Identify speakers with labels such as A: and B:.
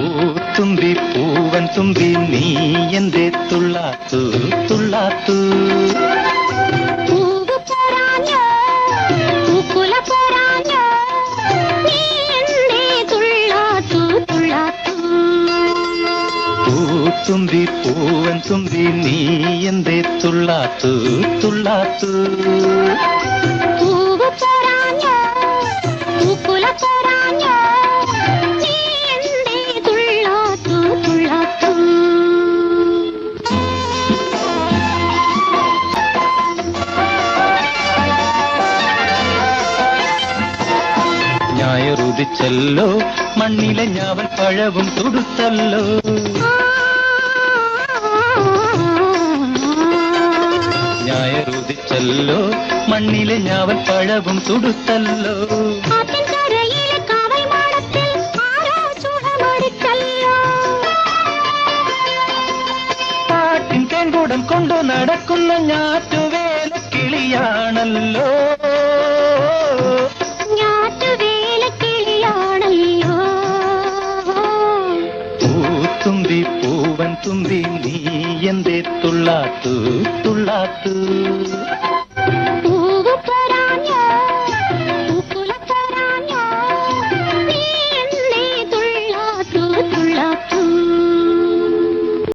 A: പൂത്തുമ്പി പൂവൻ തുമ്പി നീ എന്റെ തുള്ളാത്തു തുള്ളാത്തു. പൂത്തുമ്പി പൂവൻ തുമ്പി നീ എന്തേ തുള്ളാത്തു തുള്ളാത്തു. ഞായറുദിച്ചല്ലോ മണ്ണിലെ ഞാവൽ പഴവും തുടുത്തല്ലോ. ഞായറുദിച്ചല്ലോ മണ്ണിലെ ഞാവൽ പഴവും തുടുത്തല്ലോ. പാട്ടിൻ തേൻകൂടം കൊണ്ടു നടക്കുന്ന ഞാറ്റുവേല കിളിയാണല്ലോ പൂത്തുമ്പി പൂവൻ തുമ്പി നീ എന്തേ തുള്ളാത്തു തുള്ളാത്തു